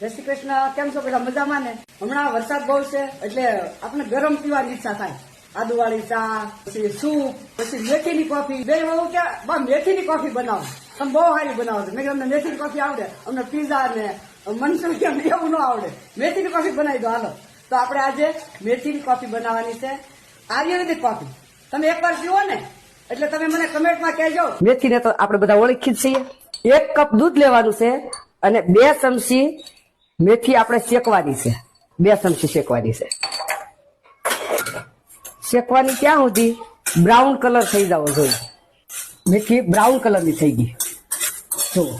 જય શ્રી કૃષ્ણ. કેમ છો બધા? મજામાં ને? હમણાં વરસાદ બહુ છે, એટલે આપણે ગરમ પીવાની ઈચ્છા થાય. આદુવાળી ચા, પછી સૂપ, પછી મેથીની કોફી. બે બહુ કે બા મેથીની કોફી બનાવો. તમે બહુ સારી બનાવો છો. મેં કીધું, અમને મેથીની કોફી આવડે. અમને પીઝા ને મનસુરિયન એવું ન આવડે. મેથીની કોફી બનાવી દો, હાલો. તો આપણે આજે મેથીની કોફી બનાવવાની છે. આયુર્વેદિક કોફી. તમે એકવાર પીવો ને, એટલે તમે મને કમેન્ટમાં કહેજો. મેથીને તો આપણે બધા ઓળખી જ છીએ. એક કપ દૂધ લેવાનું છે અને બે ચમચી મેથી આપણે શેકવાની છે. બે ચમચી શેકવાની છે. શેકવાની ક્યાં સુધી? બ્રાઉન કલર થઈ જવો જોઈએ મેથી બ્રાઉન કલરની થઈ ગઈ. જો,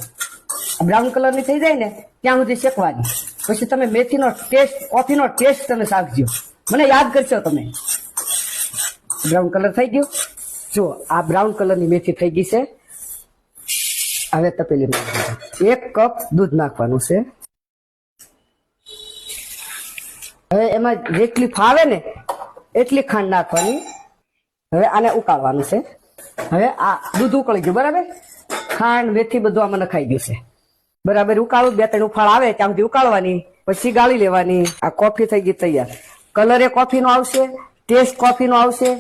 બ્રાઉન કલરની થઈ જાય ને, ત્યાં સુધી શેકવાની. પછી તમે મેથીનો ટેસ્ટ, કોફીનો ટેસ્ટ તમે શાકજો મને યાદ કરશો તમે. બ્રાઉન કલર થઈ ગયો. જો, આ બ્રાઉન કલરની મેથી થઈ ગઈ છે. હવે તપેલી. એક કપ દૂધ નાખવાનું છે. હવે એમાં જેટલી ફાવે ને એટલી ખાંડ નાખવાની. હવે આને ઉકાળવાનું છે. હવે આ દૂધ ઉકળી ગયું, બરાબર? ખાંડ, મેથી બધું આમાં નખાઈ ગયું છે. બરાબર, ઉકાળું, બે ત્રણ ઉફાળ આવે ત્યાં સુધી ઉકાળવાની, પછી ગાળી લેવાની. આ કોફી થઈ ગઈ તૈયાર. કલર એ કોફીનો આવશે ટેસ્ટ કોફીનો આવશે.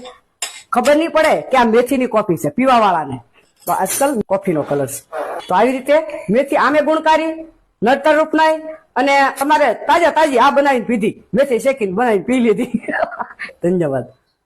ખબર નહીં પડે કે આ મેથીની કોફી છે પીવા વાળાને તો આજકાલ કોફીનો કલર છે. તો આવી રીતે મેથી આમે ગુણકારી નડતર રૂપનાય અને તમારે તાજા તાજી આ બનાવીને પીધી. મેથી શેકીને બનાવીને પી લીધી. ધન્યવાદ.